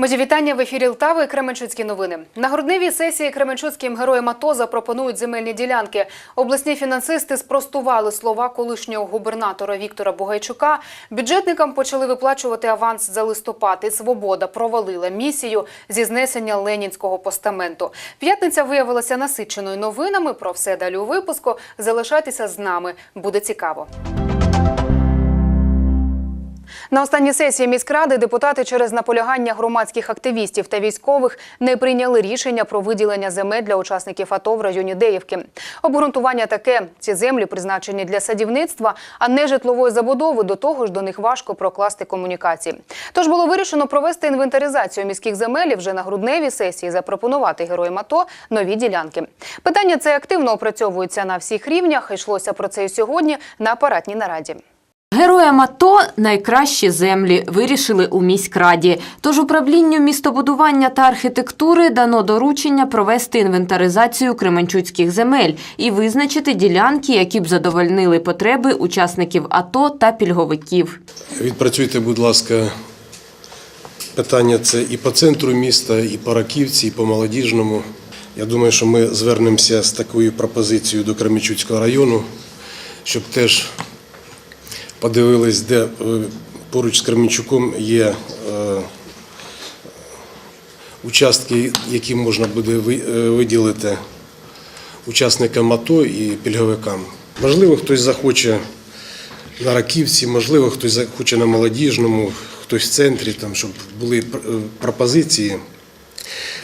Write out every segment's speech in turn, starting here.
Мої вітання в ефірі Лтави. Кременчуцькі новини. На грудневій сесії Кременчуцьким героям АТО запропонують земельні ділянки. Обласні фінансисти спростували слова колишнього губернатора Віктора Бугайчука. Бюджетникам почали виплачувати аванс за листопад. І свобода провалила місію зі знесення ленінського постаменту. П'ятниця виявилася насиченою новинами. Про все далі у випуску. Залишайтеся з нами. Буде цікаво. На останній сесії міськради депутати через наполягання громадських активістів та військових не прийняли рішення про виділення земель для учасників АТО в районі Деївки. Обґрунтування таке: ці землі призначені для садівництва, а не житлової забудови. До того ж, до них важко прокласти комунікації. Тож було вирішено провести інвентаризацію міських земель і вже на грудневій сесії запропонувати героям АТО нові ділянки. Питання це активно опрацьовується на всіх рівнях. Йшлося про це і сьогодні на апаратній нараді. Героям АТО найкращі землі вирішили у міськраді. Тож управлінню містобудування та архітектури дано доручення провести інвентаризацію кременчуцьких земель і визначити ділянки, які б задовольнили потреби учасників АТО та пільговиків. Відпрацюйте, будь ласка, питання це і по центру міста, і по Раківці, і по Молодіжному. Я думаю, що ми звернемося з такою пропозицією до Кременчуцького району, щоб теж подивились, де е, поруч з Кременчуком є е, участки, які можна буде е, виділити учасникам АТО і пільговикам. Можливо, хтось захоче на Раківці, можливо, хтось захоче на молодіжному, хтось в центрі, там, щоб були пропозиції,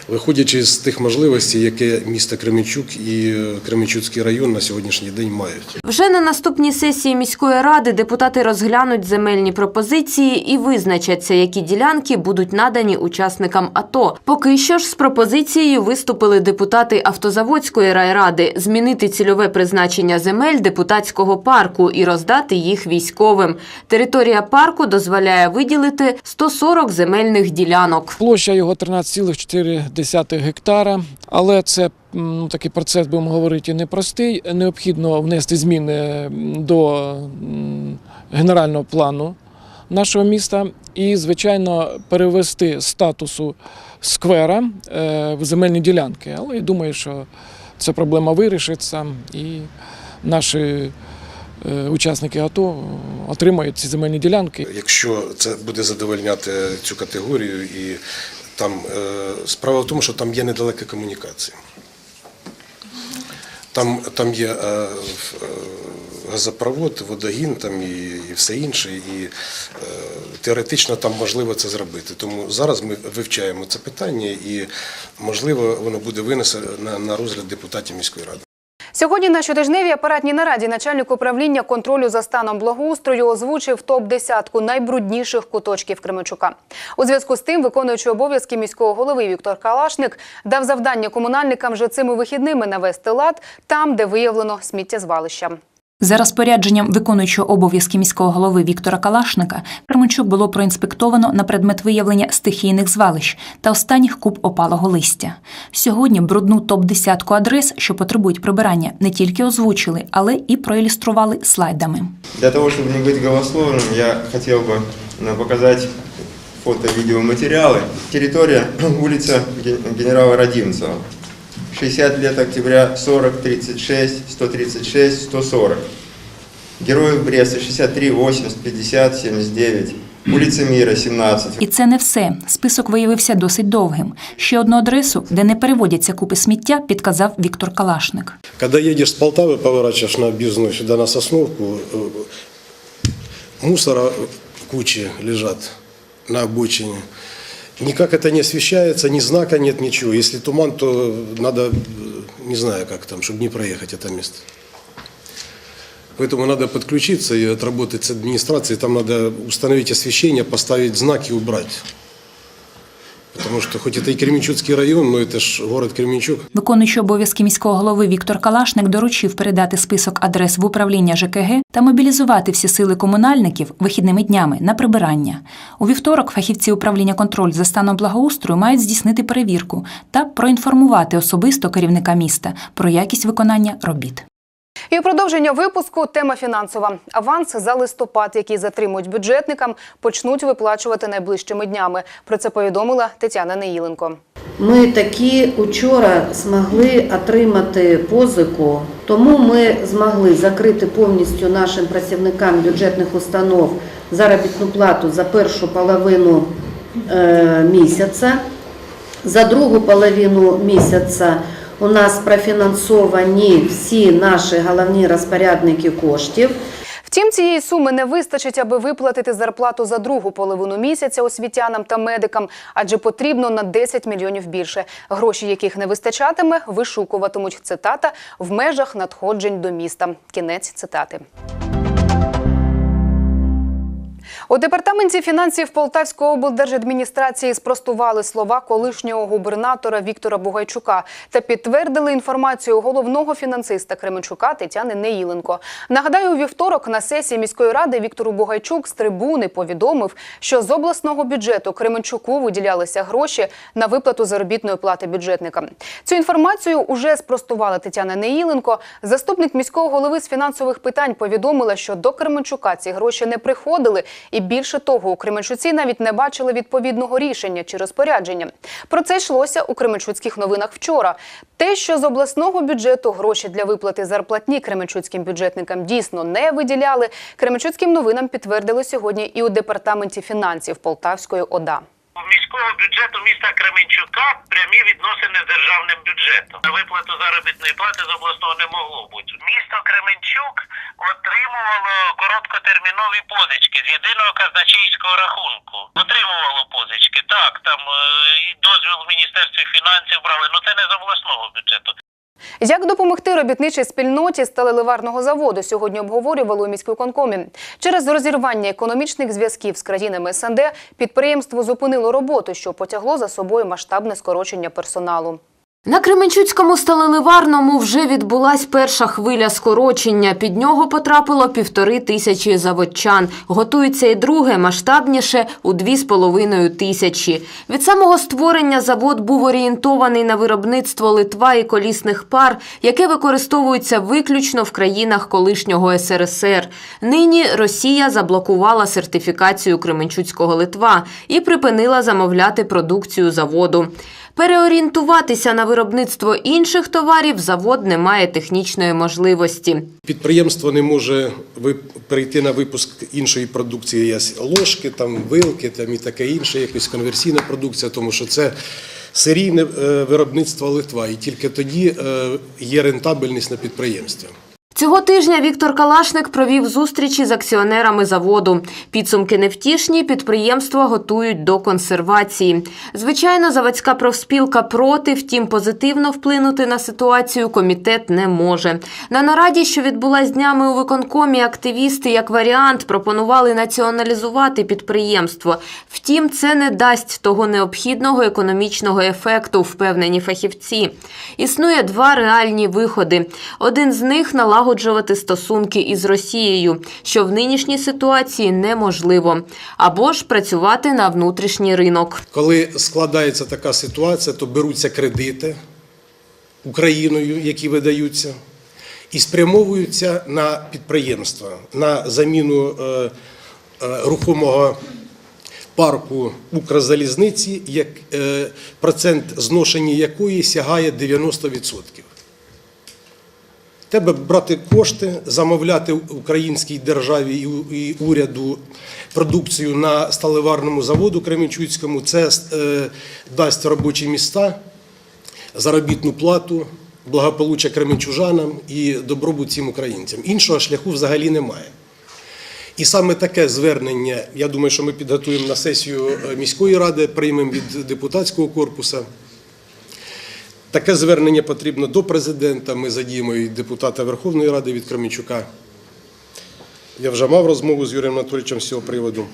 виходячи з тих можливостей, яке місто Кременчук і е, Кременчуцький район на сьогоднішній день мають. Вже на наступній сесії міської ради депутати розглянуть земельні пропозиції і визначаться, які ділянки будуть надані учасникам АТО. Поки що ж з пропозицією виступили депутати Автозаводської райради змінити цільове призначення земель депутатського парку і роздати їх військовим. Територія парку дозволяє виділити 140 земельних ділянок. Площа його 13,4 гектара, але це ну, такий процес, будемо говорити, непростий. Необхідно внести зміни до генерального плану нашого міста і, звичайно, перевести статусу сквера е, в земельні ділянки. Але я думаю, що ця проблема вирішиться і наші е, учасники АТО отримають ці земельні ділянки. Якщо це буде задовольняти цю категорію, і там е, справа в тому, що там є недалека комунікація. Там, там є е, е, газопровод, водогін там і, і все інше. І е, теоретично там можливо це зробити. Тому зараз ми вивчаємо це питання і можливо воно буде винесено на, на розгляд депутатів міської ради. Сьогодні на щотижневій апаратній нараді начальник управління контролю за станом благоустрою озвучив топ-10 найбрудніших куточків Кременчука. У зв'язку з тим, виконуючий обов'язки міського голови Віктор Калашник дав завдання комунальникам вже цими вихідними навести лад там, де виявлено сміттєзвалища. За розпорядженням виконуючого обов'язки міського голови Віктора Калашника Кременчук було проінспектовано на предмет виявлення стихійних звалищ та останніх куб опалого листя. Сьогодні брудну топ-10 адрес, що потребують прибирання, не тільки озвучили, але і проілюстрували слайдами. Для того, чтобы не быть голословным, я хотел бы э, показать фото-видеоматериалы. Территория улица Ге- генерала Родимцева. 60 лет октября 40, 36, 136, 140. Героев Бреста 63, 80, 50, 79. Улица Мира 17. І це не все. Список виявився досить довгим. Ще одну адресу, де не переводяться купи сміття, підказав Віктор Калашник. Когда едешь с Полтавы, поворачиваешь на объездную сюда на Сосновку, э, мусора кучи лежат на обочине. Никак это не освещается, ни знака нет, ничего. Если туман, то надо, э, не знаю как там, чтобы не проехать это место. Поэтому надо подключиться и отработать с администрацией. Там надо установить освещение, поставить знак и убрать. Потому что хоть это и Кременчуцкий район, но это ж город Кременчук. Виконуючий обов'язки міського голови Віктор Калашник доручив передати список адрес в управління ЖКГ та мобілізувати всі сили комунальників вихідними днями на прибирання. У вівторок фахівці управління контроль за станом благоустрою мають здійснити перевірку та проінформувати особисто керівника міста про якість виконання робіт. І у продовження випуску тема фінансова. Аванс за листопад, який затримують бюджетникам, почнуть виплачувати найближчими днями. Про це повідомила Тетяна Неїленко. Ми таки учора змогли отримати позику, тому ми змогли закрити повністю нашим працівникам бюджетних установ заробітну плату за першу половину е, місяця. За другу половину місяця у нас профінансовані всі наші головні розпорядники коштів. Втім, цієї суми не вистачить, аби виплатити зарплату за другу половину місяця освітянам та медикам, адже потрібно на 10 мільйонів більше. Гроші, яких не вистачатиме, вишукуватимуть цитата в межах надходжень до міста. Кінець цитати. У департаменті фінансів Полтавської облдержадміністрації спростували слова колишнього губернатора Віктора Бугайчука та підтвердили інформацію головного фінансиста Кременчука Тетяни Неїленко. Нагадаю, у вівторок на сесії міської ради Віктору Бугайчук з трибуни повідомив, що з обласного бюджету Кременчуку виділялися гроші на виплату заробітної плати бюджетникам. Цю інформацію уже спростувала Тетяна Неїленко. Заступник міського голови з фінансових питань повідомила, що до Кременчука ці гроші не приходили. І більше того, у Кременчуці навіть не бачили відповідного рішення чи розпорядження. Про це йшлося у Кременчуцьких новинах вчора. Те, що з обласного бюджету гроші для виплати зарплатні кременчуцьким бюджетникам дійсно не виділяли, Кременчуцьким новинам підтвердили сьогодні і у департаменті фінансів Полтавської ОДА. У міського бюджету міста Кременчука прямі відносини з державним бюджетом. Виплату заробітної плати з обласного не могло бути. Місто Кременчук отримувало короткотермінові позички з єдиного казначейського рахунку. Отримувало позички. Так, там е, і дозвіл в міністерстві фінансів брали. Ну це не з обласного бюджету. Як допомогти робітничій спільноті сталеливарного заводу сьогодні обговорювали у міськвиконкомі. Через розірвання економічних зв'язків з країнами СНД підприємство зупинило роботу, що потягло за собою масштабне скорочення персоналу. На Кременчуцькому сталеливарному вже відбулась перша хвиля скорочення. Під нього потрапило півтори тисячі заводчан. Готується і друге, масштабніше у дві з половиною тисячі. Від самого створення завод був орієнтований на виробництво литва і колісних пар, яке використовується виключно в країнах колишнього СРСР. Нині Росія заблокувала сертифікацію Кременчуцького литва і припинила замовляти продукцію заводу. Переорієнтуватися на виробництво інших товарів завод не має технічної можливості. Підприємство не може перейти на випуск іншої продукції, є ложки, там, вилки там, і таке інше, якась конверсійна продукція, тому що це серійне е, виробництво Литва, і тільки тоді е, є рентабельність на підприємстві. Цього тижня Віктор Калашник провів зустрічі з акціонерами заводу. Підсумки невтішні, підприємство готують до консервації. Звичайно, заводська профспілка проти, втім, позитивно вплинути на ситуацію комітет не може. На нараді, що відбулась днями у виконкомі, активісти як варіант пропонували націоналізувати підприємство. Втім, це не дасть того необхідного економічного ефекту, впевнені фахівці. Існує два реальні виходи. Один з них налагоджувати стосунки із Росією, що в нинішній ситуації неможливо, або ж працювати на внутрішній ринок. Коли складається така ситуація, то беруться кредити Україною, які видаються, і спрямовуються на підприємства, на заміну е, е, рухомого парку Укрзалізниці, як, е, процент зношення якої сягає 90%. Тебе брати кошти, замовляти українській державі і уряду продукцію на сталеварному заводу Кременчуцькому. Це е, дасть робочі міста, заробітну плату, благополуччя кременчужанам і добробут всім українцям. Іншого шляху взагалі немає. І саме таке звернення, я думаю, що ми підготуємо на сесію е, міської ради, приймемо від депутатського корпусу. Таке звернення потрібно до президента. Ми задіємо і депутата Верховної Ради від Кременчука. Я вже мав розмову з Юрієм Анатолійовичем з цього приводу.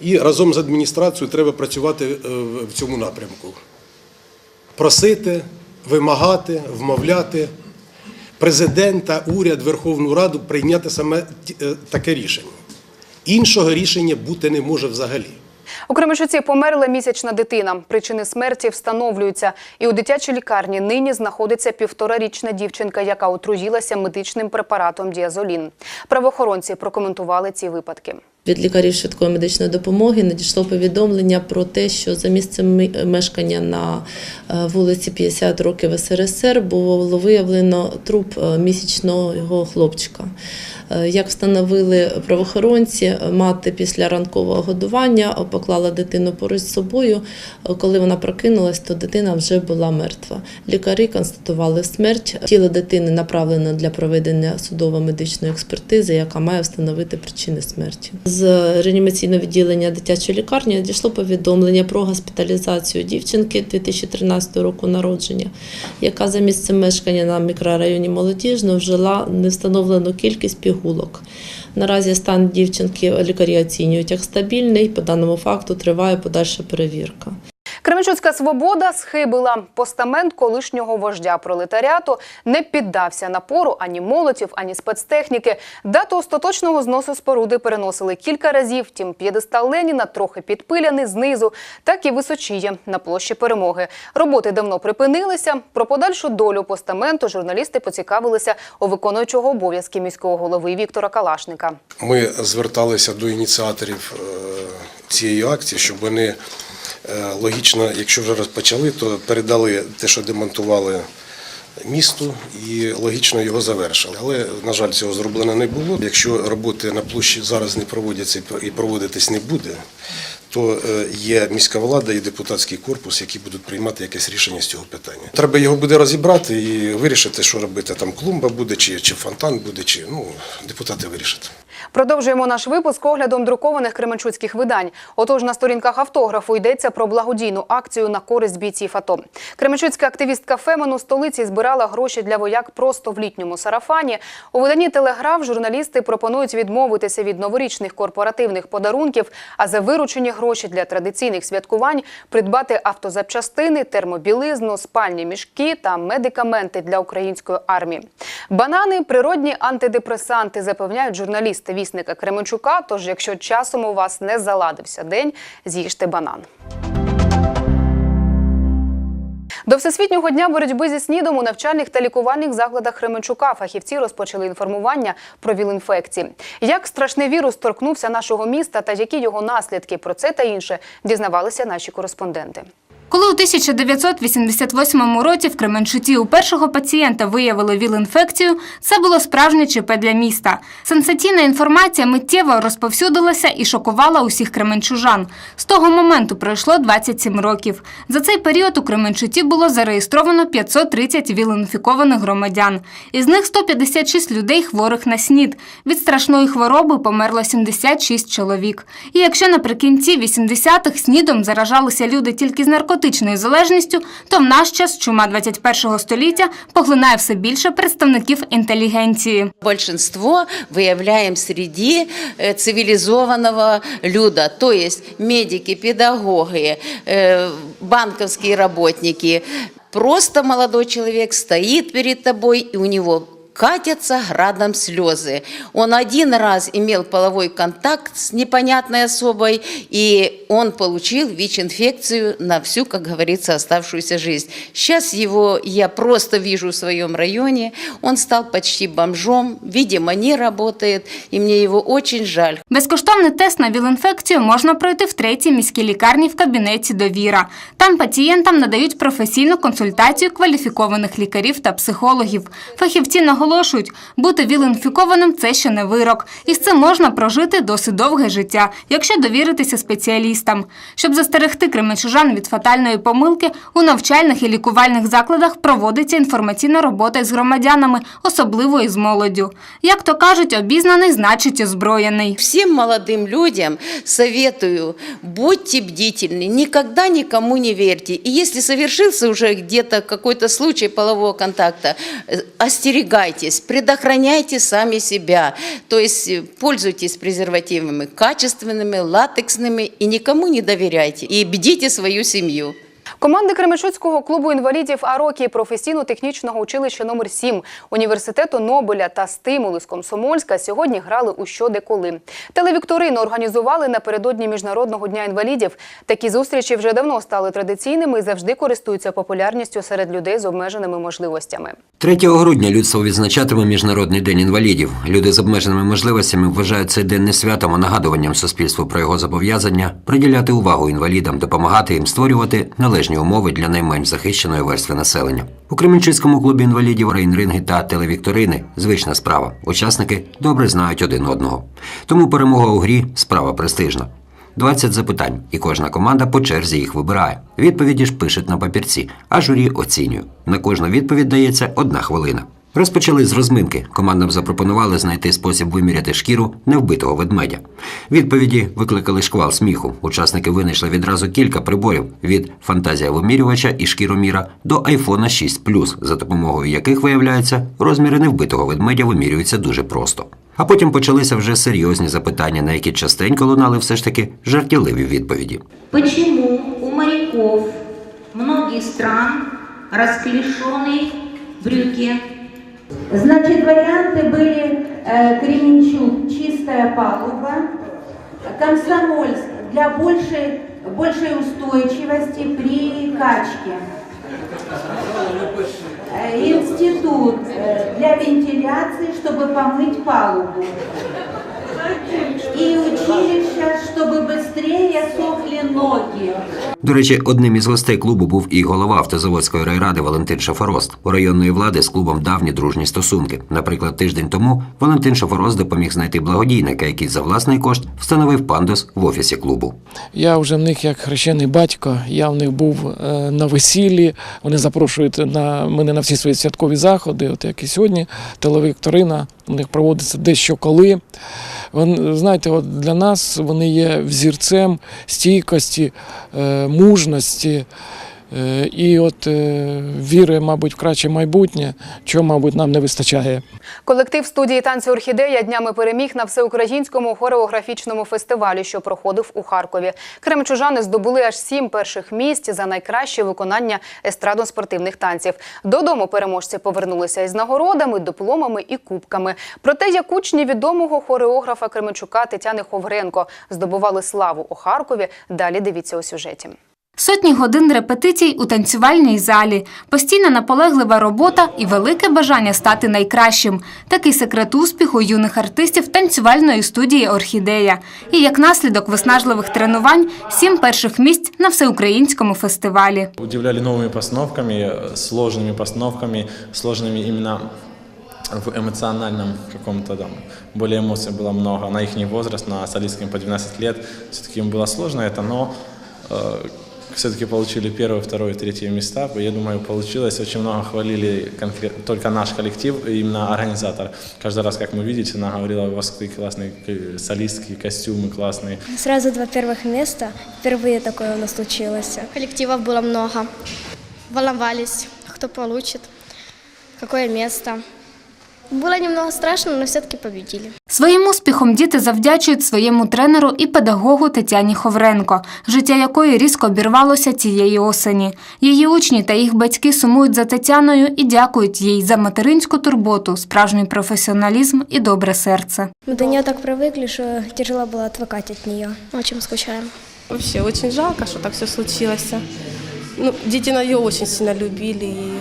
І разом з адміністрацією треба працювати е, в цьому напрямку. Просити, вимагати, вмовляти президента, уряд, Верховну Раду прийняти саме е, таке рішення. Іншого рішення бути не може взагалі. У Кременчуці померла місячна дитина. Причини смерті встановлюються. І у дитячій лікарні нині знаходиться півторарічна дівчинка, яка отруїлася медичним препаратом діазолін. Правоохоронці прокоментували ці випадки. Від лікарів швидкої медичної допомоги надійшло повідомлення про те, що за місцем мешкання на е, вулиці 50 років СРСР було виявлено труп е, місячного хлопчика. Е, Як встановили правоохоронці, мати після ранкового годування поклала дитину поруч з собою. Е, Коли вона прокинулась, то дитина вже була мертва. Лікарі констатували смерть. Тіло дитини направлено для проведення судово-медичної експертизи, яка має встановити причини смерті. З реанімаційного відділення дитячої лікарні надійшло повідомлення про госпіталізацію дівчинки 2013 року народження, яка за місцем мешкання на мікрорайоні Молодіжно вжила невстановлену кількість пігулок. Наразі стан дівчинки лікарі оцінюють як стабільний. По даному факту триває подальша перевірка. Кременчуцька свобода схибила. Постамент колишнього вождя пролетаріату не піддався напору ані молотів, ані спецтехніки. Дату остаточного зносу споруди переносили кілька разів. Втім, п'єдестал Леніна трохи підпиляний знизу, так і височіє на площі перемоги. Роботи давно припинилися. Про подальшу долю постаменту журналісти поцікавилися у виконуючого обов'язки міського голови Віктора Калашника. Ми зверталися до ініціаторів е, цієї акції, щоб вони логічно, якщо вже розпочали, то передали те, що демонтували місту, і логічно його завершили. Але, на жаль, цього зроблено не було. Якщо роботи на площі зараз не проводяться і проводитись не буде, то е, є міська влада і депутатський корпус, які будуть приймати якесь рішення з цього питання. Треба його буде розібрати і вирішити, що робити. Там клумба буде, чи, чи фонтан буде, чи ну депутати вирішать. Продовжуємо наш випуск оглядом друкованих кременчуцьких видань. Отож, на сторінках автографу йдеться про благодійну акцію на користь бійців АТО. Кременчуцька активістка Фемен у столиці збирала гроші для вояк просто в літньому сарафані. У виданні Телеграф журналісти пропонують відмовитися від новорічних корпоративних подарунків, а за виручені гроші для традиційних святкувань придбати автозапчастини, термобілизну, спальні мішки та медикаменти для української армії. Банани природні антидепресанти, запевняють журналісти вісника Кременчука. Тож, якщо часом у вас не заладився день, з'їжте банан. До всесвітнього дня боротьби зі снідом у навчальних та лікувальних закладах Кременчука фахівці розпочали інформування про ВІЛ-інфекції. Як страшний вірус торкнувся нашого міста та які його наслідки про це та інше дізнавалися наші кореспонденти. Коли у 1988 році в Кременчуці у першого пацієнта виявили ВІЛ-інфекцію, це було справжнє ЧП для міста. Сенсаційна інформація миттєво розповсюдилася і шокувала усіх кременчужан. З того моменту пройшло 27 років. За цей період у Кременчуці було зареєстровано 530 ВІЛ-інфікованих громадян. Із них 156 людей хворих на СНІД. Від страшної хвороби померло 76 чоловік. І якщо наприкінці 80-х СНІДом заражалися люди тільки з наркотичною залежністю, то в наш час чума 21-го століття поглинає все більше представників інтелігенції. Большинство выявляем среди э, цивилизованного люда, то есть медики, педагоги, э, банковские работники. Просто молодой человек стоит перед тобой, и у него катятся градом слезы. Он один раз имел половой контакт с непонятной особой, и он получил ВИЧ-инфекцию на всю, как говорится, оставшуюся жизнь. Сейчас его я просто вижу в своем районе. Он стал почти бомжом, видимо, не работает, и мне его очень жаль. Безкоштовний тест на ВІЛ-інфекцію можна пройти в третій міській лікарні в кабінеті «Довіра». Там пацієнтам надають професійну консультацію кваліфікованих лікарів та психологів. Фахівці наголошують, бути ВІЛ-інфікованим – це ще не вирок. І з цим можна прожити досить довге життя, якщо довіритися спеціалістам. Щоб застерегти кременчужан від фатальної помилки, у навчальних і лікувальних закладах проводиться інформаційна робота з громадянами, особливо із молоддю. Як то кажуть, обізнаний значить озброєний. Всем молодым людям советую, будьте бдительны, никогда никому не верьте. И если совершился уже где-то какой-то случай полового контакта, э, остерегайтесь, предохраняйте сами себя. То есть э, пользуйтесь презервативами качественными, латексными и никому не доверяйте. И бдите свою семью. Команди Кременчуцького клубу інвалідів Арокі професійно-технічного училища номер 7 університету Нобеля та стимули з Комсомольська сьогодні грали у що де. Телевікторину організували напередодні міжнародного дня інвалідів. Такі зустрічі вже давно стали традиційними і завжди користуються популярністю серед людей з обмеженими можливостями. 3 грудня людство відзначатиме Міжнародний день інвалідів. Люди з обмеженими можливостями вважають цей день не святом, а нагадуванням суспільству про його зобов'язання приділяти увагу інвалідам, допомагати їм створювати належні умови для найменш захищеної верстви населення. У Кременчуцькому клубі інвалідів рейнринги та телевікторини звична справа. Учасники добре знають один одного. Тому перемога у грі справа престижна. 20 запитань, і кожна команда по черзі їх вибирає. Відповіді ж пишуть на папірці, а журі оцінює. На кожну відповідь дається одна хвилина. Розпочали з розминки. Командам запропонували знайти спосіб виміряти шкіру невбитого ведмедя. Відповіді викликали шквал сміху. Учасники винайшли відразу кілька приборів від фантазія вимірювача і шкіроміра до iPhone 6 за допомогою яких виявляється, розміри невбитого ведмедя вимірюються дуже просто. А потім почалися вже серйозні запитання, на які частенько лунали все ж таки жартівливі відповіді. Почему у моряков многих стран расклешены брюки? Значит, варианты были э, Кременчук, чистая палуба, Комсомольск для большей, большей устойчивости при качке. Э, Институт э, для вентиляции, чтобы помыть палубу. И училище, чтобы быстрее сохли ноги. До речі, одним із гостей клубу був і голова автозаводської райради Валентин Шафарост. У районної влади з клубом давні дружні стосунки. Наприклад, тиждень тому Валентин Шафарост допоміг знайти благодійника, який за власний кошт встановив пандус в офісі клубу. Я вже в них як хрещений батько. Я в них був е, на весіллі. Вони запрошують на мене на всі свої святкові заходи. От як і сьогодні, телевікторина у них проводиться дещо коли. Вони, знаєте, от для нас вони є взірцем стійкості, е, мужності. Е, І от е, віри, мабуть, в краще майбутнє, чого, мабуть, нам не вистачає. Колектив студії танці Орхідея днями переміг на всеукраїнському хореографічному фестивалі, що проходив у Харкові. Кремчужани здобули аж сім перших місць за найкраще виконання естрадно-спортивних танців. Додому переможці повернулися із нагородами, дипломами і кубками. Про те, як учні відомого хореографа Кременчука Тетяни Ховренко здобували славу у Харкові. Далі дивіться у сюжеті. Сотні годин репетицій у танцювальній залі, постійна наполеглива робота і велике бажання стати найкращим. Такий секрет успіху юних артистів танцювальної студії Орхідея. І як наслідок виснажливих тренувань сім перших місць на всеукраїнському фестивалі. Удивляли новыми постановками, э, сложными постановками, сложными именно в эмоциональном каком-то там, более эмоций было много. На их возраст, на солисткам по 12 лет, все-таки им было сложно это, но э, все-таки получили первое, второе, третье места. Я думаю, получилось. Очень много хвалили конкрет- только наш коллектив, именно организатор. Каждый раз, как мы видите, она говорила, у вас такие классные э, солистки, костюмы классные. Сразу два первых места. Впервые такое у нас случилось. Коллективов было много. Волновались, кто получит, какое место. Было немного страшно, но все-таки победили. Своїм успіхом діти завдячують своєму тренеру і педагогу Тетяні Ховренко, життя якої різко обірвалося цієї осені. Її учні та їх батьки сумують за Тетяною і дякують їй за материнську турботу, справжній професіоналізм і добре серце. Мы до нее так привыкли, что тяжело было отвыкать от нее. Очень скучаем. Вообще очень жалко, что так все случилось. Ну, дети на ее очень сильно любили, и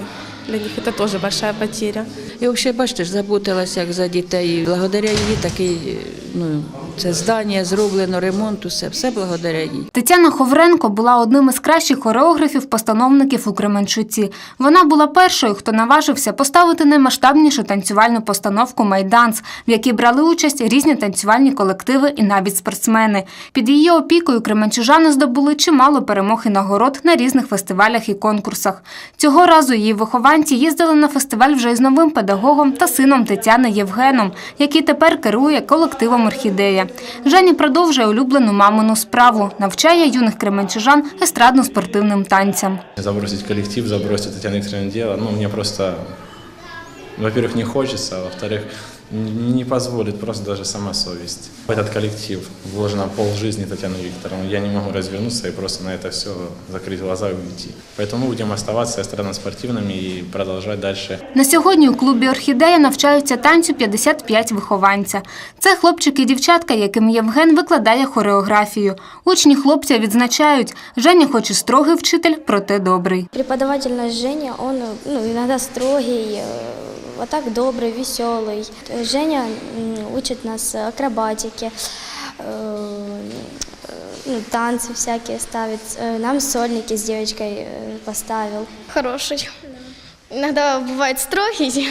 для них это тоже большая потеря. І взагалі, бачите ж, заботилася як за дітей. Благодаря їй такий, ну, це здання зроблено, ремонт, усе, все благодаря їй. Тетяна Ховренко була одним із кращих хореографів-постановників у Кременчуці. Вона була першою, хто наважився поставити наймасштабнішу танцювальну постановку Майданс, в якій брали участь різні танцювальні колективи і навіть спортсмени. Під її опікою кременчужани здобули чимало перемог і нагород на різних фестивалях і конкурсах. Цього разу її вихованці їздили на фестиваль вже із новим педагогом та сином Тетяни Євгеном, який тепер керує колективом Орхідея. Жені продовжує улюблену мамину справу, навчає юних кременчужан естрадно-спортивним танцям. Забросить колектив, забросить Тетяну Викторовна діло. ну, мені просто во-первых, не хочеться, а во-вторых, не позволит просто даже сама совесть. В этот коллектив вложено полжизни Татьяны Викторовны. Я не могу развернуться и просто на это все закрыть глаза и уйти. Поэтому мы будем оставаться эстрадно-спортивными и продолжать дальше На сьогодні у клубі Орхідея навчаються танцю 55 вихованця. Це хлопчики і дівчатка, яким Євген викладає хореографію. Учні хлопця відзначають, Женя хоч і строгий вчитель, проте добрий. Преподаватель наш Женя, он ну, иногда строгий, э, а так добрый, веселый. Женя м, учит нас акробатике, э, ну, танцы всякие ставит. Э, Нам сольники с девочкой э, поставил. Хороший. Иногда бывает строгий.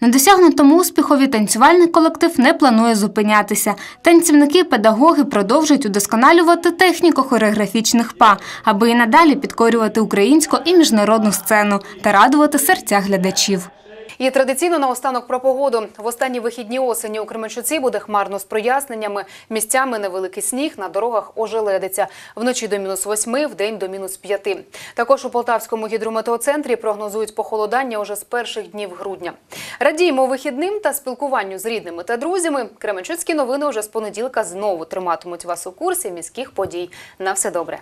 На досягнутому успіхові танцювальний колектив не планує зупинятися. Танцівники і педагоги продовжують удосконалювати техніку хореографічних па, аби і надалі підкорювати українську і міжнародну сцену та радувати серця глядачів. І традиційно наостанок про погоду. В останні вихідні осені у Кременчуці буде хмарно з проясненнями. Місцями невеликий сніг, на дорогах ожеледиться. Вночі до мінус восьми, в день до мінус п'яти. Також у Полтавському гідрометеоцентрі прогнозують похолодання уже з перших днів грудня. Радіємо вихідним та спілкуванню з рідними та друзями. Кременчуцькі новини уже з понеділка знову триматимуть вас у курсі міських подій. На все добре.